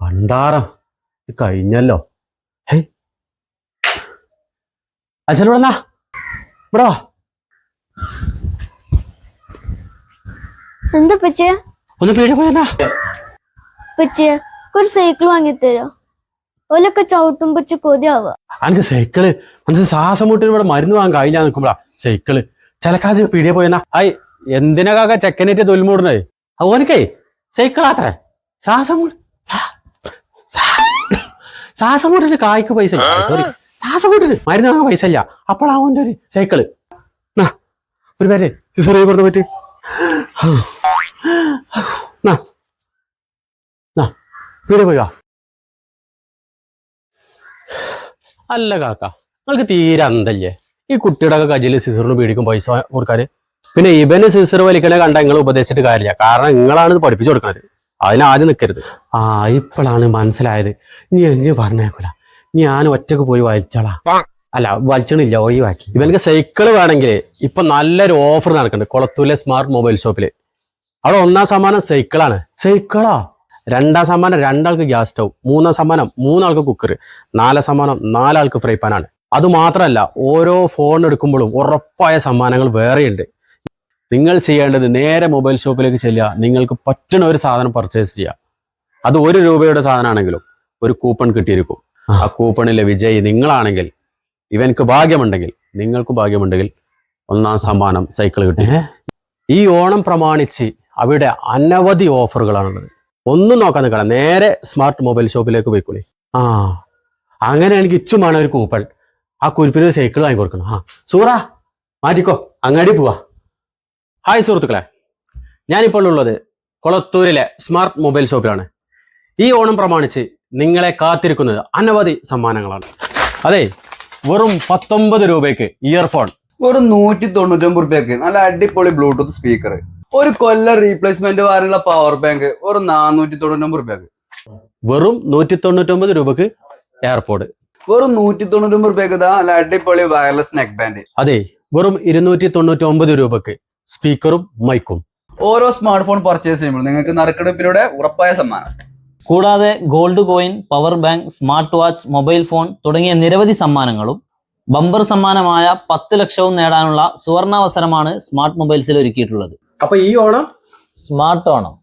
പണ്ടാരം ഇത് കഴിഞ്ഞല്ലോ. അച്ഛനോടന്നാ ഇവിടോ എന്നാ ഇവിടെ വാ. എന്താ പച്ച ഒന്ന് പേടി പോയെന്നാ പറ്റിയ ഒരു സൈക്കിൾ വാങ്ങിത്തരോ? ഓലൊക്കെ ചവിട്ടും പച്ച കൊതിയാവുക അനക്ക് സൈക്കിൾ. മനസ്സിൽ ശ്വാസം മുട്ടിന് ഇവിടെ മരുന്ന് വാങ്ങാൻ കഴിഞ്ഞാ നിൽക്കുമ്പോഴാ സൈക്കിൾ. ചിലക്കാതെ പീടിയ പോയെന്നാ ഐ എന്തിനാ കാക്ക ചെക്കനേറ്റ് തൊലിമൂടുന്നത് അവനക്കേ സൈക്കിളാത്രേ. ശ്വാസം ശ്വാസം മുട്ടിന് കായ്ക്ക് പൈസ സോറി ശ്വാസം മുട്ടിന് മരുന്ന് വാങ്ങാൻ പൈസ ഇല്ല. അപ്പോൾ അവന്റെ ഒരു സൈക്കിൾ. ഒരു പേര്. സിസറി കൊടുത്ത് പറ്റി. പീടിയെ പോയി അല്ല കാക്ക നിങ്ങൾക്ക് തീരെ അന്തല്ലേ? ഈ കുട്ടിയുടെ ഒക്കെ കയ്യിൽ സിസറിന് പേടിക്കും പൈസ കൊടുക്കാൻ പിന്നെ ഇവന് സിസർ വലിക്കണ കണ്ട നിങ്ങൾ ഉപദേശിച്ചിട്ട് കാര്യമില്ല. കാരണം നിങ്ങളാണ് ഇത് പഠിപ്പിച്ചു കൊടുക്കുന്നത് അതിന് ആദ്യം നിൽക്കരുത് ആ ഇപ്പോഴാണ് മനസ്സിലായത്. നീ എന്ത് പറഞ്ഞേക്കൂല? ഞാൻ ഒറ്റയ്ക്ക് പോയി വലിച്ചോളാ. അല്ല വലിച്ചണില്ല ഒഴിവാക്കി. ഇവനക്ക് സൈക്കിൾ വേണമെങ്കിൽ ഇപ്പൊ നല്ലൊരു ഓഫർ നടക്കുന്നുണ്ട്. കൊളത്തൂലെ സ്മാർട്ട് മൊബൈൽ ഷോപ്പിൽ അവിടെ ഒന്നാം സമ്മാനം സൈക്കിളാണ് സൈക്കിളാ രണ്ടാം സമ്മാനം രണ്ടാൾക്ക് ഗ്യാസ് സ്റ്റൗ മൂന്നാം സമ്മാനം മൂന്നാൾക്ക് കുക്കർ നാലാം സമ്മാനം നാലാൾക്ക് ഫ്രൈ പാനാണ് അത് മാത്രമല്ല ഓരോ ഫോൺ എടുക്കുമ്പോഴും ഉറപ്പായ സമ്മാനങ്ങൾ വേറെയുണ്ട്. നിങ്ങൾ ചെയ്യേണ്ടത് നേരെ മൊബൈൽ ഷോപ്പിലേക്ക് ചെല്ലുക. നിങ്ങൾക്ക് പറ്റുന്ന ഒരു സാധനം പർച്ചേസ് ചെയ്യുക. അത് ഒരു രൂപയുടെ സാധനമാണെങ്കിലും ഒരു കൂപ്പൺ കിട്ടിയിരിക്കും. ആ. കൂപ്പണിലെ വിജയി നിങ്ങളാണെങ്കിൽ ഇവനക്ക് ഭാഗ്യമുണ്ടെങ്കിൽ നിങ്ങൾക്ക് ഭാഗ്യമുണ്ടെങ്കിൽ ഒന്നാം സമ്മാനം സൈക്കിൾ കിട്ടി. ഈ ഓണം പ്രമാണിച്ച് അവിടെ അനവധി ഓഫറുകളാണുള്ളത് ഒന്നും നോക്കാൻ നിൽക്കണം നേരെ സ്മാർട്ട് മൊബൈൽ ഷോപ്പിലേക്ക് പോയിക്കോളി. ആ. അങ്ങനെ എനിക്ക് ഇച്ചുമാണ് ഒരു കൂപ്പൺ ആ കുരിപ്പിന് ഒരു സൈക്കിൾ വാങ്ങി കൊടുക്കണം. ആ സൂറ മാറ്റിക്കോ. അങ്ങാടി പോവാ. ഹായ് സുഹൃത്തുക്കളെ. ഞാനിപ്പോൾ ഉള്ളത് കൊളത്തൂരിലെ സ്മാർട്ട് മൊബൈൽ ഷോപ്പിലാണ് ഈ ഓണം പ്രമാണിച്ച് നിങ്ങളെ കാത്തിരിക്കുന്നത് അനവധി സമ്മാനങ്ങളാണ്. അതെ വെറും പത്തൊമ്പത് രൂപയ്ക്ക് ഇയർഫോൺ വെറും നൂറ്റി തൊണ്ണൂറ്റൊമ്പത് റുപ്യക്ക് നല്ല അടിപൊളി ബ്ലൂടൂത്ത് സ്പീക്കർ ഒരു കൊല്ലം റീപ്ലേസ്മെന്റ് വാറുള്ള പവർ ബാങ്ക് വെറും നാനൂറ്റി തൊണ്ണൂറ്റൊമ്പത് റുപ്യക്ക് വെറും നൂറ്റി തൊണ്ണൂറ്റൊമ്പത് രൂപക്ക് എയർപോർട്ട് വെറും നൂറ്റി തൊണ്ണൂറ്റൊമ്പത് ഒമ്പത് രൂപ നല്ല അടിപൊളി വയർലെസ് നെക്ക് ബാൻഡ് അതെ വെറും ഇരുന്നൂറ്റി തൊണ്ണൂറ്റി ഒമ്പത് രൂപക്ക് സ്പീക്കറും മൈക്കും ഓരോ സ്മാർട്ട് ഫോൺ പർച്ചേസ് ചെയ്യുമ്പോൾ നിങ്ങൾക്ക് നറുക്കെടുപ്പിലൂടെ ഉറപ്പായ സമ്മാനം. കൂടാതെ gold coin power bank smart watch mobile phone തുടങ്ങിയ നിരവധി സമ്മാനങ്ങളും ബമ്പർ സമ്മാനമായ പത്ത് ലക്ഷവും നേടാനുള്ള സുവർണാവസരമാണ് സ്മാർട്ട് മൊബൈൽസിൽ ഒരുക്കിയിട്ടുള്ളത്. അപ്പൊ ഈ ഓണം? സ്മാർട്ട് ഓണം.